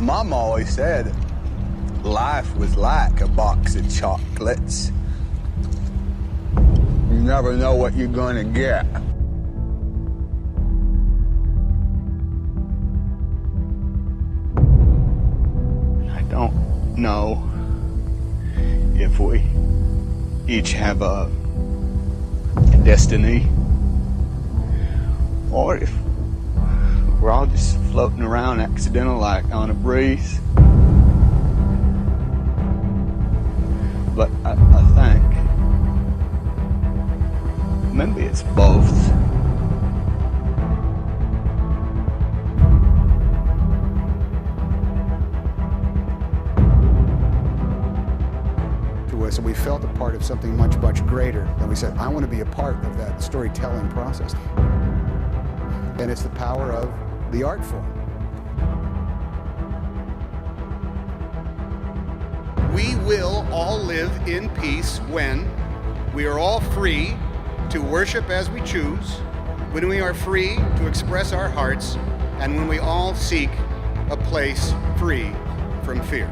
My mom always said life was like a box of chocolates. You never know what you're gonna get. I don't know if we each have a destiny or if we're all just floating around accidental like on a breeze. But I, I think maybe it's both. to us, and we felt a part of something much, much greater. And we said, I want to be a part of that storytelling process. And it's the power of the art form. We will all live in peace when we are all free to worship as we choose, when we are free to express our hearts, and when we all seek a place free from fear.